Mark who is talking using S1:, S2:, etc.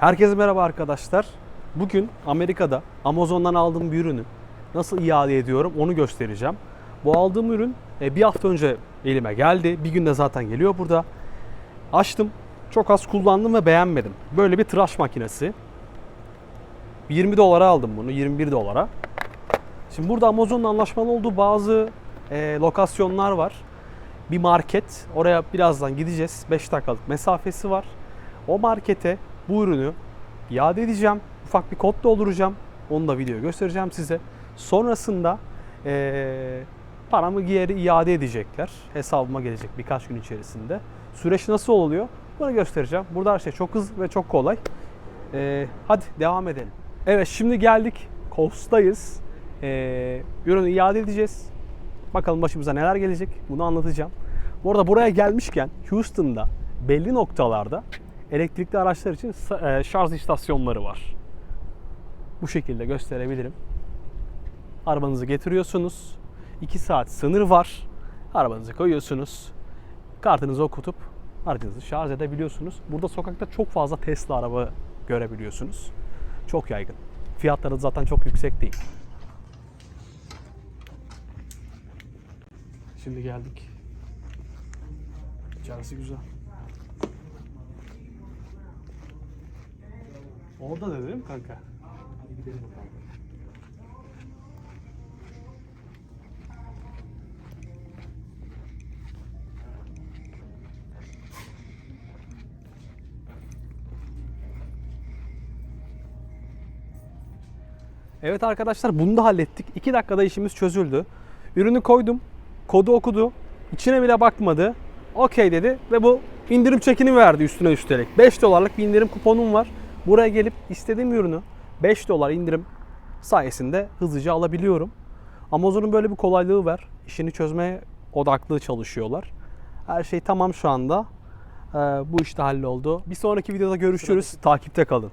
S1: Herkese merhaba arkadaşlar. Bugün Amerika'da Amazon'dan aldığım bir ürünü nasıl iade ediyorum onu göstereceğim. Bu aldığım ürün e, bir hafta önce elime geldi. Bir günde zaten geliyor burada. Açtım. Çok az kullandım ve beğenmedim. Böyle bir tıraş makinesi. 20 dolara aldım bunu. 21 dolara. Şimdi burada Amazon'la anlaşmalı olduğu bazı e, lokasyonlar var. Bir market. Oraya birazdan gideceğiz. 5 dakikalık mesafesi var. O markete bu ürünü iade edeceğim. Ufak bir kod dolduracağım. Onu da video göstereceğim size. Sonrasında eee, paramı geri iade edecekler. Hesabıma gelecek birkaç gün içerisinde. Süreç nasıl oluyor? Bunu göstereceğim. Burada her şey çok hızlı ve çok kolay. Eee, hadi devam edelim. Evet şimdi geldik. Cost'tayız. Eee ürünü iade edeceğiz. Bakalım başımıza neler gelecek bunu anlatacağım. Bu arada buraya gelmişken Houston'da belli noktalarda elektrikli araçlar için e, şarj istasyonları var. Bu şekilde gösterebilirim. Arabanızı getiriyorsunuz. 2 saat sınır var. Arabanızı koyuyorsunuz. Kartınızı okutup aracınızı şarj edebiliyorsunuz. Burada sokakta çok fazla Tesla araba görebiliyorsunuz. Çok yaygın. Fiyatları zaten çok yüksek değil. Şimdi geldik. İçerisi güzel. Orada da değil mi kanka? Hadi gidelim bakalım. Evet arkadaşlar bunu da hallettik. 2 dakikada işimiz çözüldü. Ürünü koydum. Kodu okudu. İçine bile bakmadı. Okey dedi ve bu indirim çekini verdi üstüne üstelik. 5 dolarlık bir indirim kuponum var. Buraya gelip istediğim ürünü 5 dolar indirim sayesinde hızlıca alabiliyorum. Amazon'un böyle bir kolaylığı var. İşini çözmeye odaklı çalışıyorlar. Her şey tamam şu anda. Ee, bu işte halloldu. Bir sonraki videoda görüşürüz. Takipte kalın.